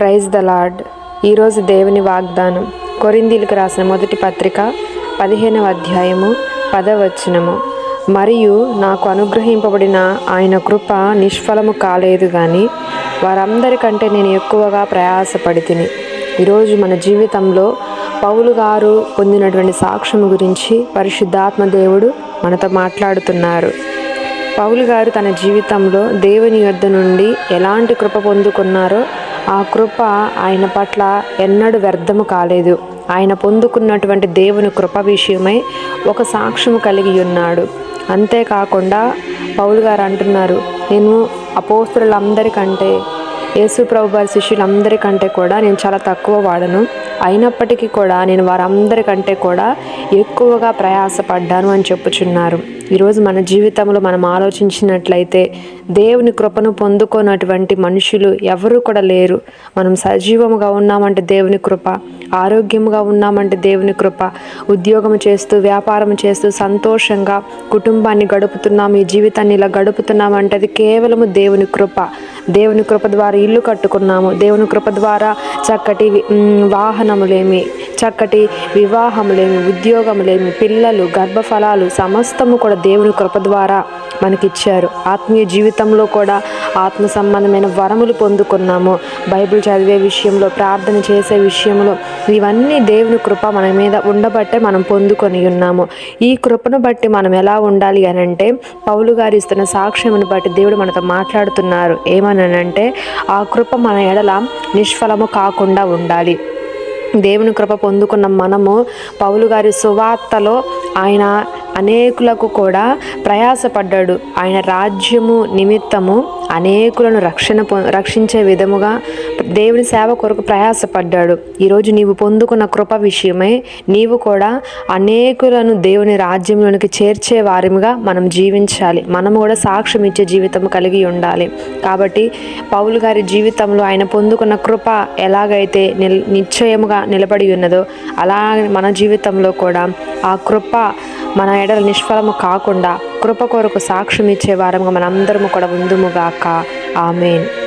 Praise the lord ఈరోజు దేవుని వాగ్దానం. కొరిందీలకు రాసిన మొదటి పత్రిక పదిహేనవ అధ్యాయము పదవచనము. మరియు నాకు అనుగ్రహింపబడిన ఆయన కృప నిష్ఫలము కాలేదు కానీ వారందరికంటే నేను ఎక్కువగా ప్రయాసపడి తిని ఈరోజు మన జీవితంలో పౌలు గారు పొందినటువంటి సాక్ష్యం గురించి పరిశుద్ధాత్మ దేవుడు మనతో మాట్లాడుతున్నారు. పౌలు గారు తన జీవితంలో దేవుని యొద్ద నుండి ఎలాంటి కృప పొందుకున్నారో ఆ కృప ఆయన పట్ల ఎన్నడూ వ్యర్థము కాలేదు. ఆయన పొందుకున్నటువంటి దేవుని కృప విషయమై ఒక సాక్ష్యము కలిగి ఉన్నాడు. అంతేకాకుండా పౌలు గారు అంటున్నారు నేను అపోస్తులందరికంటే యేసు ప్రభు వారి శిష్యులందరికంటే కూడా నేను చాలా తక్కువ వాడను. అయినప్పటికీ కూడా నేను వారందరికంటే కూడా ఎక్కువగా ప్రయాసపడ్డాను అని చెప్పుచున్నారు. ఈరోజు మన జీవితంలో మనం ఆలోచించినట్లయితే దేవుని కృపను పొందుకున్నటువంటి మనుషులు ఎవరు కూడా లేరు. మనం సజీవముగా ఉన్నామంటే దేవుని కృప ఆరోగ్యముగా ఉన్నామంటే దేవుని కృప ఉద్యోగం చేస్తూ వ్యాపారం చేస్తూ సంతోషంగా కుటుంబాన్ని గడుపుతున్నాం ఈ జీవితాన్ని ఇలా గడుపుతున్నామంటే అది కేవలము దేవుని కృప. దేవుని కృప ద్వారా ఇల్లు కట్టుకున్నాము. దేవుని కృప ద్వారా చక్కటి వాహనములేమి చక్కటి వివాహములేమి ఉద్యోగములేమి పిల్లలు గర్భఫలాలు సమస్తము కూడా దేవుని కృప ద్వారా మనకిచ్చారు. ఆత్మీయ జీవితంలో కూడా ఆత్మ సంబంధమైన వరములు పొందుకున్నాము. బైబిల్ చదివే విషయంలో ప్రార్థన చేసే విషయంలో ఇవన్నీ దేవుని కృప మన మీద ఉండబట్టే మనం పొందుకొని ఉన్నాము. ఈ కృపను బట్టి మనం ఎలా ఉండాలి అని అంటే పౌలు గారు ఇస్తున్న సాక్ష్యమును బట్టి దేవుడు మనతో మాట్లాడుతున్నారు. ఏమనంటే ఆ కృప మన ఎడల నిష్ఫలము కాకుండా ఉండాలి. దేవుని కృప పొందుకున్న మనము పౌలు గారి సువార్తలో ఆయన అనేకులకు కూడా ప్రయాసపడ్డాడు. ఆయన రాజ్యము నిమిత్తము అనేకులను రక్షణ పొ- రక్షించే విధముగా దేవుని సేవ కొరకు ప్రయాసపడ్డాడు. ఈరోజు నీవు పొందుకున్న కృప విషయమై నీవు కూడా అనేకులను దేవుని రాజ్యంలోనికి చేర్చే వారిగా మనం జీవించాలి. మనము కూడా సాక్ష్యం ఇచ్చే జీవితం కలిగి ఉండాలి. కాబట్టి పౌలు గారి జీవితంలో ఆయన పొందుకున్న కృప ఎలాగైతే నిల్ నిశ్చయముగా నిలబడి ఉన్నదో అలా మన జీవితంలో కూడా ఆ కృప మన ఎడల నిష్ఫలము కాకుండా కృప కొరకు సాక్ష్యం ఇచ్చే వారంగా మనందరము కూడా ఉందుముగాక. ఆమెన్.